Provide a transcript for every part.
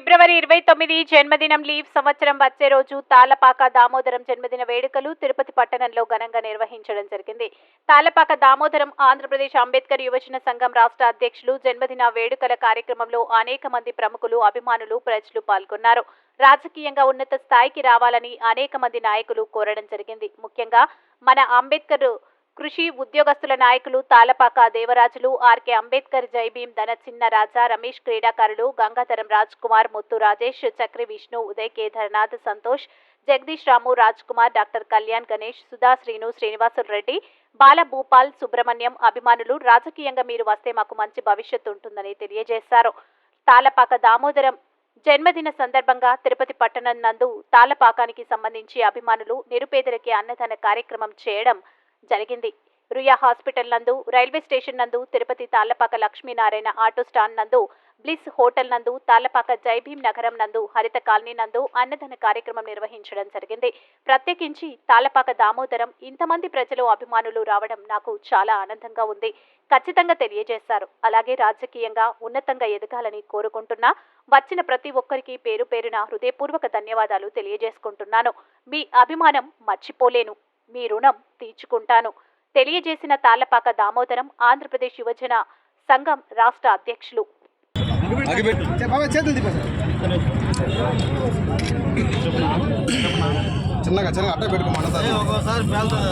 ఫిబ్రవరి ఇరవై తొమ్మిది జన్మదినం లీవ్ సంవత్సరం వచ్చే రోజు తాలపాక దామోదరం జన్మదిన వేడుకలు తిరుపతి పట్టణంలో ఘనంగా నిర్వహించడం జరిగింది. తాలపాక దామోదరం ఆంధ్రప్రదేశ్ అంబేద్కర్ యువజన సంఘం రాష్ట్ర అధ్యక్షులు జన్మదిన వేడుకల కార్యక్రమంలో అనేక మంది ప్రముఖులు అభిమానులు ప్రజలు పాల్గొన్నారు. రాజకీయంగా ఉన్నత స్థాయికి రావాలని అనేక మంది నాయకులు కోరడం జరిగింది. ముఖ్యంగా మన అంబేద్కర్ కృషి ఉద్యోగస్తుల నాయకులు తాలపాక దేవరాజులు ఆర్కే అంబేద్కర్ జై భీం ధన చిన్న రాజా రమేష్ క్రీడాకారులు గంగాధరం రాజ్ కుమార్ ముత్తు రాజేష్ చక్రి విష్ణు ఉదయ్ కేదార్నాథ్ సంతోష్ జగదీష్ రాము రాజ్ కుమార్ డాక్టర్ కళ్యాణ్ గణేష్ సుధా శ్రీను శ్రీనివాసులు రెడ్డి బాల భూపాల్ సుబ్రహ్మణ్యం అభిమానులు. రాజకీయంగా మీరు వస్తే మాకు మంచి భవిష్యత్తు ఉంటుందని తెలియజేశారు. తాలపాక దామోదరం జన్మదిన సందర్భంగా తిరుపతి పట్టణం నందు తాలపాకానికి సంబంధించి అభిమానులు నిరుపేదలకి అన్నదాన కార్యక్రమం చేయడం జరిగింది. రుయా హాస్పిటల్ నందు రైల్వే స్టేషన్ నందు తిరుపతి తాళ్ళపాక లక్ష్మీనారాయణ ఆటో స్టాండ్ నందు బ్లిస్ హోటల్ నందు తాళ్ళపాక జైభీం నగరం నందు హరిత కాలనీ నందు అన్నదాన కార్యక్రమం నిర్వహించడం జరిగింది. ప్రత్యేకించి తాళ్ళపాక దామోదరం ఇంతమంది ప్రజలు అభిమానులు రావడం నాకు చాలా ఆనందంగా ఉంది. ఖచ్చితంగా తెలియజేశారు. అలాగే రాజకీయంగా ఉన్నతంగా ఎదగాలని కోరుకుంటున్నా వచ్చిన ప్రతి ఒక్కరికి పేరు పేరున హృదయపూర్వక ధన్యవాదాలు తెలియజేసుకుంటున్నాను. మీ అభిమానం మర్చిపోలేను. మీ రుణం తీర్చుకుంటాను. తెలియజేసిన తాళ్ళపాక దామోదరం ఆంధ్రప్రదేశ్ యువజన సంఘం రాష్ట్ర అధ్యక్షులు. బాబా చేతులు తిప్పా చిన్నగా చిన్నగా అట్ట పెట్టుకోమంటారు ఒక్కోసారి పేలుతుంది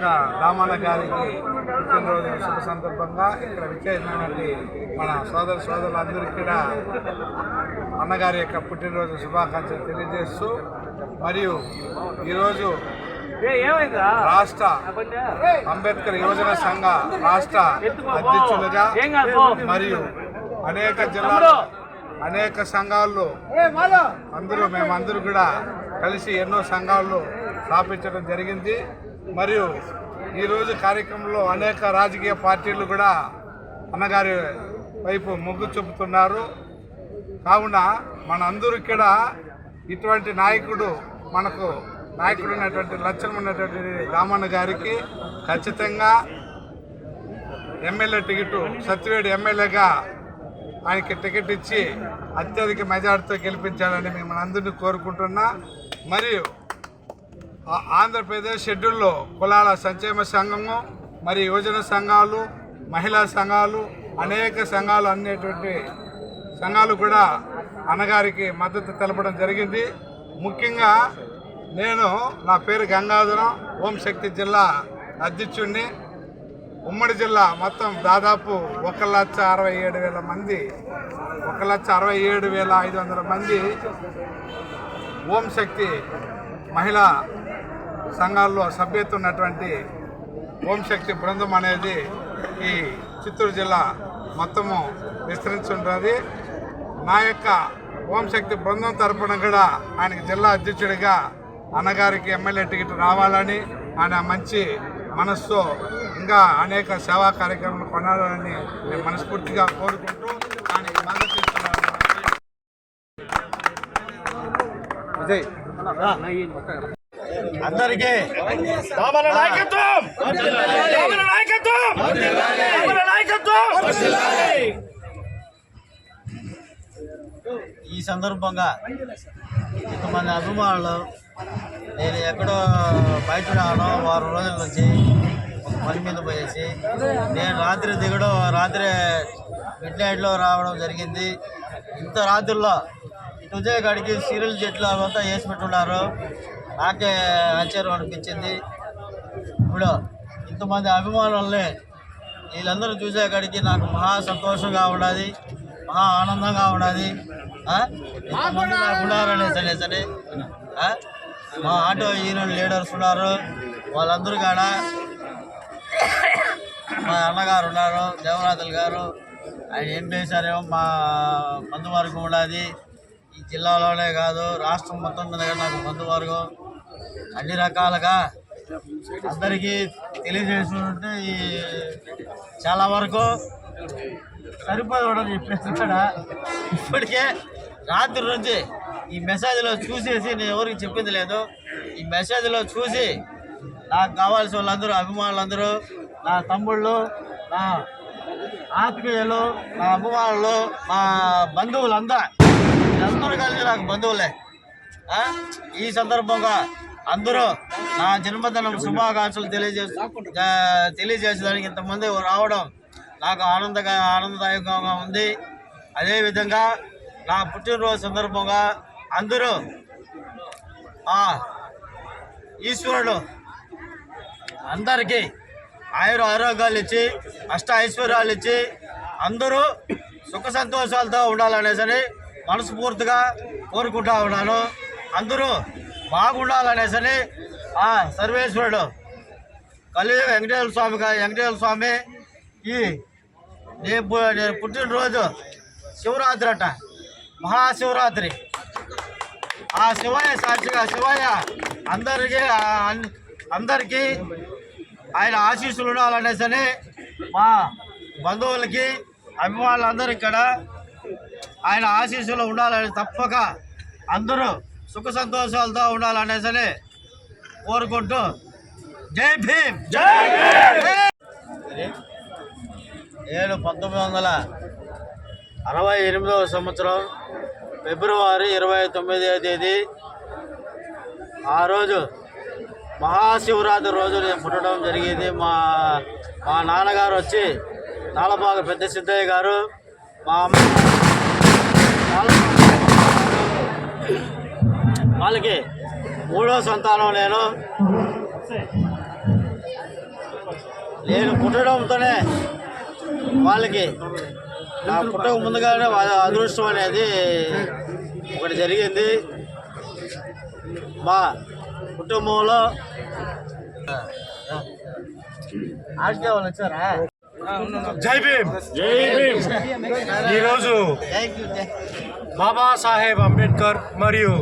తాళపాక రామన్న గారికి పుట్టినరోజు శుభ సందర్భంగా ఇక్కడ విచ్చేసినటువంటి మన సోదర సోదరులందరికీ కూడా అన్నగారి యొక్క పుట్టినరోజు శుభాకాంక్షలు తెలియజేస్తూ మరియు ఈరోజు రాష్ట్ర అంబేద్కర్ యువజన సంఘ రాష్ట్ర అధ్యక్షులుగా మరియు అనేక జిల్లాల్లో అనేక సంఘాల్లో అందరూ మేమందరూ కూడా కలిసి ఎన్నో సంఘాల్లో స్థాపించడం జరిగింది. మరియు ఈరోజు కార్యక్రమంలో అనేక రాజకీయ పార్టీలు కూడా అన్నగారి వైపు మొగ్గు చూపుతున్నారు. కావున మనందరూ కూడా ఇటువంటి నాయకుడు మనకు నాయకుడు ఉన్నటువంటి లక్ష్యం ఉన్నటువంటి రామన్న గారికి ఖచ్చితంగా ఎమ్మెల్యే టికెట్ సత్యవేడు ఎమ్మెల్యేగా ఆయనకి టికెట్ ఇచ్చి అత్యధిక మెజార్టీతో గెలిపించాలని మిమ్మల్ని అందరినీ కోరుకుంటున్నా. మరియు ఆంధ్రప్రదేశ్ షెడ్యూల్లో కులాల సంక్షేమ సంఘము మరియు యువజన సంఘాలు మహిళా సంఘాలు అనేక సంఘాలు అనేటువంటి సంఘాలు కూడా అన్నగారికి మద్దతు తెలపడం జరిగింది. ముఖ్యంగా నేను నా పేరు గంగాధరం ఓంశక్తి జిల్లా అధ్యక్షుడిని ఉమ్మడి జిల్లా మొత్తం దాదాపు ఒక లక్ష అరవై ఏడు వేల మంది ఒక లక్ష అరవై ఏడు వేల ఐదు వందల మంది ఓం శక్తి మహిళా సంఘాల్లో సభ్యత ఉన్నటువంటి హోంశక్తి బృందం అనేది ఈ చిత్తూరు జిల్లా మొత్తము విస్తరించుంటుంది. నా యొక్క ఓంశక్తి బృందం తరపున కూడా ఆయనకి జిల్లా అధ్యక్షుడిగా అన్నగారికి ఎమ్మెల్యే టికెట్ రావాలని ఆయన మంచి మనస్సు ఇంకా అనేక సేవా కార్యక్రమాలు కొనాలని నేను మనస్ఫూర్తిగా కోరుకుంటూ ఆయనకి మద్దతు ఇస్తున్నాను. అందరికీ దోమల నాయకత్వం! నాయకత్వం! నాయకత్వం! ఈ సందర్భంగా ఇంతమంది అభిమానులు నేను ఎక్కడో బయట రావడం వారం రోజుల నుంచి పని మీద పోయేసి నేను రాత్రి దిగడం రాత్రి మిడ్ నైట్లో రావడం జరిగింది. ఇంత రాత్రుల్లో ఇటు ఉదయ సీరియల్ చెట్లు అవంతా వేసి పెట్టున్నారు. నాకే ఆశ్చర్యం అనిపించింది. ఇప్పుడు ఇంతమంది అభిమానులనే వీళ్ళందరూ చూసేకాడికి నాకు మహా సంతోషంగా ఉన్నది మహా ఆనందంగా ఉన్నది. ఆ? ఇంతమంది నాకు ఉన్నారనే సరే సరే. మా ఆటో యూనియన్ లీడర్స్ ఉన్నారు. వాళ్ళందరూ కాడ మా అన్నగారు ఉన్నారు దేవరాజులు గారు. ఆయన ఏం చేశారేమో మా బంధువర్గం ఉన్నది. ఈ జిల్లాలోనే కాదు రాష్ట్రం మొత్తం మీద నాకు బంధువర్గం అన్ని రకాలుగా అందరికీ తెలియజేస్తుంటే ఈ చాలా వరకు సరిపోదు చెప్పేసి ఇప్పటికే రాత్రి నుంచి ఈ మెసేజ్లో చూసేసి నేను ఎవరికి చెప్పింది లేదు. ఈ మెసేజ్లో చూసి నాకు కావాల్సిన వాళ్ళందరూ అభిమానులందరూ నా తమ్ముళ్ళు నా ఆత్మీయులు నా అభిమానులు మా బంధువులంతా అందరూ కలిసి నాకు బంధువులే. ఈ సందర్భంగా అందరూ నా జన్మదినం శుభాకాంక్షలు తెలియజేస్తూ తెలియజేసేదానికి ఇంతమంది రావడం నాకు ఆనందంగా ఆనందదాయకంగా ఉంది. అదేవిధంగా నా పుట్టినరోజు సందర్భంగా అందరూ ఈశ్వరుడు అందరికీ ఆయుర ఆరోగ్యాలు ఇచ్చి అష్ట ఐశ్వర్యాలు ఇచ్చి అందరూ సుఖ సంతోషాలతో ఉండాలనేసని మనస్ఫూర్తిగా కోరుకుంటా ఉన్నాను. అందరూ బాగుండాలనేసని ఆ సర్వేశ్వరుడు కలి వెంకటేశ్వర స్వామి గా- వెంకటేశ్వర స్వామి ఈ నేను పు- నేను పుట్టినరోజు శివరాత్రి అట. మహాశివరాత్రి. ఆ శివయ్య సాక్షిగా శివయ్య అందరికీ అన్- అందరికీ ఆయన ఆశీస్సులు ఉండాలనేసని మా బంధువులకి అభిమానులందరూ ఇక్కడ ఆయన ఆశీస్సులు ఉండాలని తప్పక అందరూ సుఖ సంతోషాలతో ఉండాలనేసని కోరుకుంటూ జై భీమ్. ఏడు పంతొమ్మిది వందల అరవై ఎనిమిదవ సంవత్సరం ఫిబ్రవరి ఇరవై తొమ్మిదవ తేదీ. ఆ రోజు మహాశివరాత్రి రోజు నేను పుట్టడం జరిగింది. మా మా నాన్నగారు వచ్చి తాళపాక పెద్ద సిద్ధయ్య గారు మా అమ్మ వాళ్ళకి మూడో సంతానం నేను. నేను పుట్టడంతోనే వాళ్ళకి నా పుట్టక ముందుగానే వాళ్ళ అదృష్టం అనేది ఒకటి జరిగింది. మా కుటుంబంలో జై భీమ్! జై భీమ్! ఈరోజు బాబాసాహెబ్ అంబేద్కర్ మరియు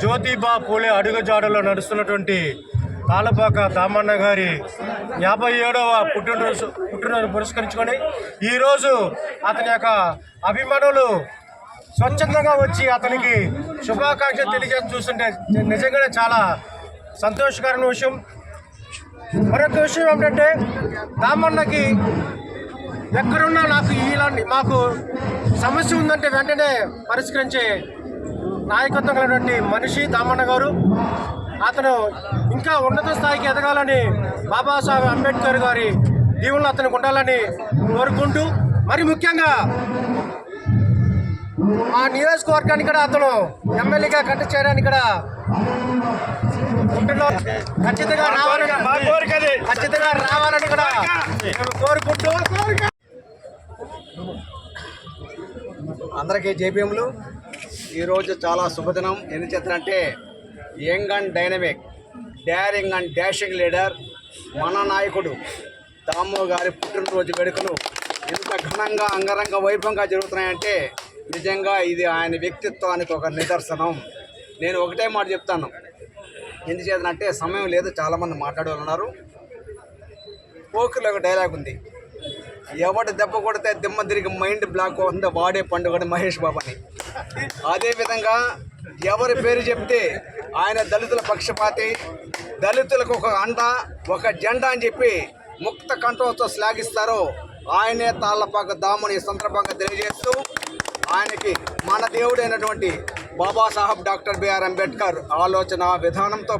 జ్యోతిబా పూలే అడుగుజాడలో నడుస్తున్నటువంటి తాళపాక దామన్న గారి యాభై ఏడవ పుట్టినరోజు పుట్టినరోజు పురస్కరించుకొని ఈరోజు అతని యొక్క అభిమానులు స్వచ్ఛందంగా వచ్చి అతనికి శుభాకాంక్షలు తెలియజేసి చూస్తుంటే నిజంగానే చాలా సంతోషకరమైన విషయం. మరొక విషయం ఏమిటంటే దామన్నకి ఎక్కడున్నా నాకు ఇలాంటి మాకు సమస్య ఉందంటే వెంటనే పరిష్కరించే నాయకత్వం కలిగినటువంటి మనిషి దామన్న గారు అతను ఇంకా ఉన్నత స్థాయికి ఎదగాలని బాబాసాహెబ్ అంబేద్కర్ గారి దీవులను అతనికి ఉండాలని కోరుకుంటూ మరి ముఖ్యంగా మా నియోజకవర్గానికి కూడా అతను ఎమ్మెల్యేగా కట్ట చేయడానికి కూడా. ఖచ్చితంగా రావాలని ఖచ్చితంగా రావాలని కూడా కోరుకుంటూ అందరికీ జేపీఎంలు ఈరోజు చాలా శుభదినం. ఎందుచేతనంటే young and dynamic daring and dashing leader మన నాయకుడు దామో గారి పుట్టినరోజు వేడుకలు ఇంత ఘనంగా అంగరంగ వైభవంగా జరుగుతున్నాయంటే నిజంగా ఇది ఆయన వ్యక్తిత్వానికి ఒక నిదర్శనం. నేను ఒకటే మాట చెప్తాను. ఎందుచేతనంటే సమయం లేదు చాలామంది మాట్లాడే ఉన్నారు పోకర్లో ఒక డైలాగ్ ఉంది ఎవడు దెబ్బ కొడితే దిమ్మ తిరిగి మైండ్ బ్లాక్ అవుతుందో వాడే పండుగ మహేష్ బాబు అని అదేవిధంగా ఎవరి పేరు చెప్తే ఆయన దళితుల పక్షపాతి దళితులకు ఒక అండ ఒక జెండా అని చెప్పి ముక్త కంఠంతో శ్లాఘిస్తారో. ఆయనే తాళ్ళపాక దాముని సందర్భంగా తెలియజేస్తూ ఆయనకి మన దేవుడైనటువంటి Babasaheb doctor B R Ambedkar ఆలోచన విధానంతో